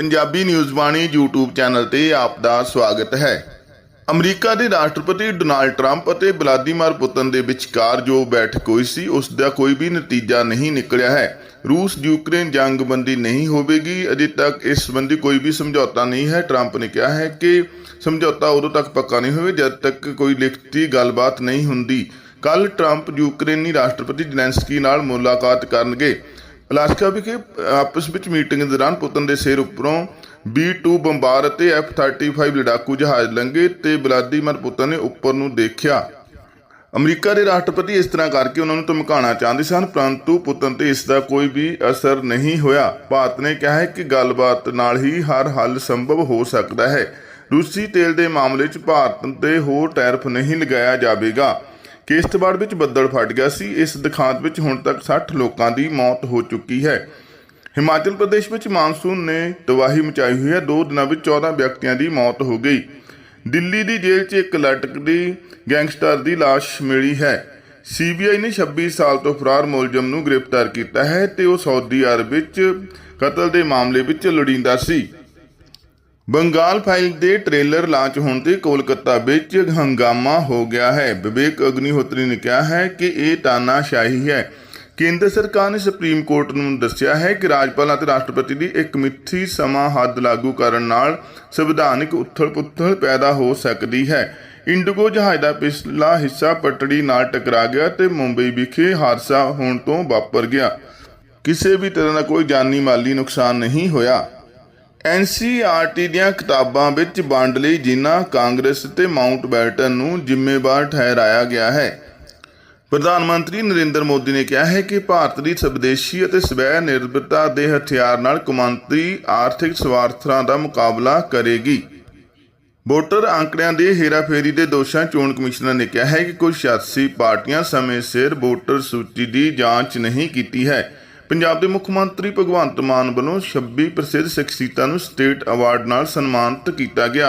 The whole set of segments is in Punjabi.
Punjabi news Bani YouTube channel ਤੇ ਆਪ ਦਾ ਸਵਾਗਤ ਹੈ। ਅਮਰੀਕਾ ਦੇ ਰਾਸ਼ਟਰਪਤੀ ਡੋਨਾਲਡ ਟਰੰਪ ਅਤੇ ਵਲਾਦੀਮਾਰ ਪੁਤਨ ਦੇ ਵਿਚਕਾਰ ਜੋ ਬੈਠਕ ਹੋਈ ਸੀ, ਉਸ ਦਾ ਕੋਈ ਵੀ ਨਤੀਜਾ ਨਹੀਂ ਨਿਕਲਿਆ ਹੈ। ਰੂਸ ਯੂਕਰੇਨ ਜੰਗਬੰਦੀ ਨਹੀਂ ਹੋਵੇਗੀ, ਅਜੇ ਤੱਕ ਇਸ ਸੰਬੰਧੀ ਕੋਈ ਵੀ ਸਮਝੌਤਾ ਨਹੀਂ ਹੈ। ਟਰੰਪ ਨੇ ਕਿਹਾ ਹੈ ਕਿ ਸਮਝੌਤਾ ਉਦੋਂ ਤੱਕ ਪੱਕਾ ਨਹੀਂ ਹੋਵੇ ਜਦ ਤੱਕ ਕੋਈ ਲਿਖਤੀ ਗੱਲਬਾਤ ਨਹੀਂ ਹੁੰਦੀ। ਕੱਲ ਟਰੰਪ ਯੂਕਰੇਨੀ ਰਾਸ਼ਟਰਪਤੀ ਜ਼ੈਲੈਂਸਕੀ ਨਾਲ ਮੁਲਾਕਾਤ ਕਰਨਗੇ। ਅਲਾਸਕਾ ਵਿਖੇ ਆਪਸ ਵਿੱਚ ਮੀਟਿੰਗ ਦੌਰਾਨ ਪੁਤਨ ਦੇ ਸਿਰ ਉੱਪਰੋਂ B2 ਬੰਬਾਰ ਅਤੇ F35 ਲੜਾਕੂ ਜਹਾਜ਼ ਲੰਘੇ ਤੇ ਵਲਾਦੀਮਰ ਪੁਤਨ ਨੇ ਉੱਪਰ ਨੂੰ ਦੇਖਿਆ। ਅਮਰੀਕਾ ਦੇ ਰਾਸ਼ਟਰਪਤੀ ਇਸ ਤਰ੍ਹਾਂ ਕਰਕੇ ਉਹਨਾਂ ਨੂੰ ਧਮਕਾਉਣਾ ਚਾਹੁੰਦੇ ਸਨ, ਪਰੰਤੂ ਪੁਤਨ ਤੇ ਇਸ ਦਾ ਕੋਈ ਵੀ ਅਸਰ ਨਹੀਂ ਹੋਇਆ। ਭਾਰਤ ਨੇ ਕਿਹਾ ਹੈ ਕਿ ਗੱਲਬਾਤ ਨਾਲ ਹੀ ਹਰ ਹੱਲ ਸੰਭਵ ਹੋ ਸਕਦਾ ਹੈ। ਰੂਸੀ ਤੇਲ ਦੇ ਮਾਮਲੇ 'ਚ ਭਾਰਤ ਤੇ ਹੋਰ ਟੈਰਫ ਨਹੀਂ ਲਗਾਇਆ ਜਾਵੇਗਾ। ਕਿਸ਼ਤਵਾੜ ਵਿੱਚ ਬੱਦਲ ਫਟ ਗਿਆ ਸੀ। ਇਸ ਦਿਖਾਂਤ ਵਿੱਚ ਹੁਣ ਤੱਕ 60 ਲੋਕਾਂ ਦੀ ਮੌਤ ਹੋ ਚੁੱਕੀ ਹੈ। ਹਿਮਾਚਲ ਪ੍ਰਦੇਸ਼ ਵਿੱਚ ਮਾਨਸੂਨ ਨੇ ਤਬਾਹੀ ਮਚਾਈ ਹੋਈ ਹੈ। ਦੋ ਦਿਨਾਂ ਵਿੱਚ 14 ਵਿਅਕਤੀਆਂ ਦੀ ਮੌਤ ਹੋ ਗਈ। ਦਿੱਲੀ ਦੀ ਜੇਲ੍ਹ 'ਚ ਇੱਕ ਲਟਕਦੀ ਗੈਂਗਸਟਰ ਦੀ ਲਾਸ਼ ਮਿਲੀ ਹੈ। ਸੀਬੀਆਈ ਨੇ 26 ਸਾਲ ਤੋਂ ਫਰਾਰ ਮੁਲਜ਼ਮ ਨੂੰ ਗ੍ਰਿਫਤਾਰ ਕੀਤਾ ਹੈ ਤੇ ਉਹ ਸਾਊਦੀ ਅਰਬ ਵਿੱਚ ਕਤਲ ਦੇ ਮਾਮਲੇ ਵਿੱਚ ਲੋੜੀਂਦਾ ਸੀ। ਬੰਗਾਲ ਫਾਈਲ ਦੇ ਟ੍ਰੇਲਰ ਲਾਂਚ ਹੋਣ ਤੇ ਕੋਲਕਾਤਾ ਵਿੱਚ ਹੰਗਾਮਾ ਹੋ ਗਿਆ ਹੈ। ਵਿਵੇਕ ਅਗਨੀਹੋਤਰੀ ਨੇ ਕਿਹਾ ਹੈ ਕਿ ਇਹ ਤਾਨਾਸ਼ਾਹੀ ਹੈ। ਕੇਂਦਰ ਸਰਕਾਰ ਨੇ ਸੁਪਰੀਮ ਕੋਰਟ ਨੂੰ ਦੱਸਿਆ ਹੈ ਕਿ ਰਾਜਪਾਲ ਅਤੇ ਰਾਸ਼ਟਰਪਤੀ ਦੀ ਇੱਕ ਮਿੱਥੀ ਸਮਾਂ ਹੱਦ ਲਾਗੂ ਕਰਨ ਨਾਲ ਸੰਵਿਧਾਨਿਕ ਉਥਲ-ਪੁਥਲ ਪੈਦਾ ਹੋ ਸਕਦੀ ਹੈ। ਇੰਡੀਗੋ ਜਹਾਜ਼ ਦਾ ਪਿਛਲਾ ਹਿੱਸਾ ਪਟੜੀ ਨਾਲ ਟਕਰਾ ਗਿਆ ਤੇ ਮੁੰਬਈ ਵਿਖੇ ਹਾਦਸਾ ਹੋਣ ਤੋਂ ਵਾਪਰ ਗਿਆ। ਕਿਸੇ ਵੀ ਤਰ੍ਹਾਂ ਦਾ ਕੋਈ ਜਾਨੀ ਮਾਲੀ ਨੁਕਸਾਨ ਨਹੀਂ ਹੋਇਆ। ਐਨਸੀਆਰਟੀ ਦੀਆਂ ਕਿਤਾਬਾਂ ਵਿੱਚ ਵੰਡ ਲਈ ਜਿਨ੍ਹਾਂ ਕਾਂਗਰਸ ਤੇ ਮਾਊਂਟ ਬੈਟਨ ਨੂੰ ਜ਼ਿੰਮੇਵਾਰ ਠਹਿਰਾਇਆ ਗਿਆ ਹੈ। ਪ੍ਰਧਾਨ ਮੰਤਰੀ ਨਰਿੰਦਰ ਮੋਦੀ ਨੇ ਕਿਹਾ ਹੈ ਕਿ ਭਾਰਤ ਦੀ ਸਵਦੇਸ਼ੀ ਅਤੇ ਸਵੈ ਨਿਰਭਰਤਾ ਦੇ ਹਥਿਆਰ ਨਾਲ ਕੌਮਾਂਤਰੀ ਆਰਥਿਕ ਸਵਾਰਥਾਂ ਦਾ ਮੁਕਾਬਲਾ ਕਰੇਗੀ। ਵੋਟਰ ਅੰਕੜਿਆਂ ਦੇ ਹੇਰਾਫੇਰੀ ਦੇ ਦੋਸ਼ਾਂ ਚੋਣ ਕਮਿਸ਼ਨਰ ਨੇ ਕਿਹਾ ਹੈ ਕਿ ਕੁਝ ਸਿਆਸੀ ਪਾਰਟੀਆਂ ਸਮੇਂ ਸਿਰ ਵੋਟਰ ਸੂਚੀ ਦੀ ਜਾਂਚ ਨਹੀਂ ਕੀਤੀ ਹੈ। ਪੰਜਾਬ ਦੇ ਮੁੱਖ ਮੰਤਰੀ ਭਗਵੰਤ ਮਾਨ ਵੱਲੋਂ 26 ਪ੍ਰਸਿੱਧ ਸ਼ਖਸੀਅਤਾਂ ਨੂੰ ਸਟੇਟ ਅਵਾਰਡ ਨਾਲ ਸਨਮਾਨਿਤ ਕੀਤਾ ਗਿਆ।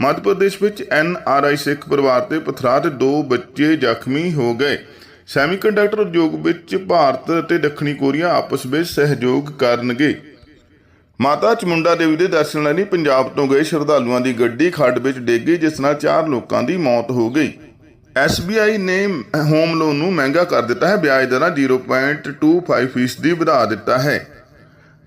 ਮੱਧ ਪ੍ਰਦੇਸ਼ ਵਿੱਚ ਐਨ ਆਰ ਆਈ ਸਿੱਖ ਪਰਿਵਾਰ ਤੇ ਪਥਰਾ ਤੇ ਦੋ ਬੱਚੇ ਜ਼ਖਮੀ ਹੋ ਗਏ। ਸੈਮੀਕੰਡਕਟਰ ਉਦਯੋਗ ਵਿੱਚ ਭਾਰਤ ਅਤੇ ਦੱਖਣੀ ਕੋਰੀਆ ਆਪਸ ਵਿੱਚ ਸਹਿਯੋਗ ਕਰਨਗੇ। ਮਾਤਾ ਚਮੁੰਡਾ ਦੇਵੀ ਦੇ ਦਰਸ਼ਨ ਲਈ ਪੰਜਾਬ ਤੋਂ ਗਏ ਸ਼ਰਧਾਲੂਆਂ ਦੀ ਗੱਡੀ ਖੱਡ ਵਿੱਚ ਡਿੱਗ ਗਈ, ਜਿਸ ਨਾਲ 4 ਲੋਕਾਂ ਦੀ ਮੌਤ ਹੋ ਗਈ। SBI ਨੇ ਹੋਮ ਲੋਨ ਨੂੰ ਮਹਿੰਗਾ ਕਰ ਦਿੱਤਾ ਹੈ। ਵਿਆਜ ਦਰਾਂ 0.25% ਫੀਸਦੀ ਵਧਾ ਦਿੱਤਾ ਹੈ।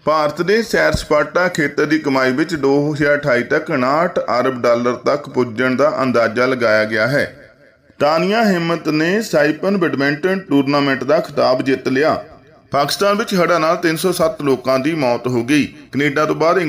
ਭਾਰਤ ਦੇ ਸੈਰ ਸਪਾਟਾ ਖੇਤਰ ਦੀ ਕਮਾਈ ਵਿੱਚ 2028 ਤੱਕ 59 ਅਰਬ ਡਾਲਰ ਤੱਕ ਪੁੱਜਣ ਦਾ ਅੰਦਾਜ਼ਾ ਲਗਾਇਆ ਗਿਆ ਹੈ। ਤਾਨੀਆ ਹਿੰਮਤ ਨੇ ਸਾਈਪਨ ਬੈਡਮਿੰਟਨ ਟੂਰਨਾਮੈਂਟ ਦਾ ਖਿਤਾਬ ਜਿੱਤ ਲਿਆ। ਪਾਕਿਸਤਾਨ ਵਿੱਚ ਹੜ੍ਹਾਂ ਨਾਲ 307 ਲੋਕਾਂ ਦੀ ਮੌਤ ਹੋ ਗਈ। ਕੈਨੇਡਾ ਤੋਂ ਬਾਅਦ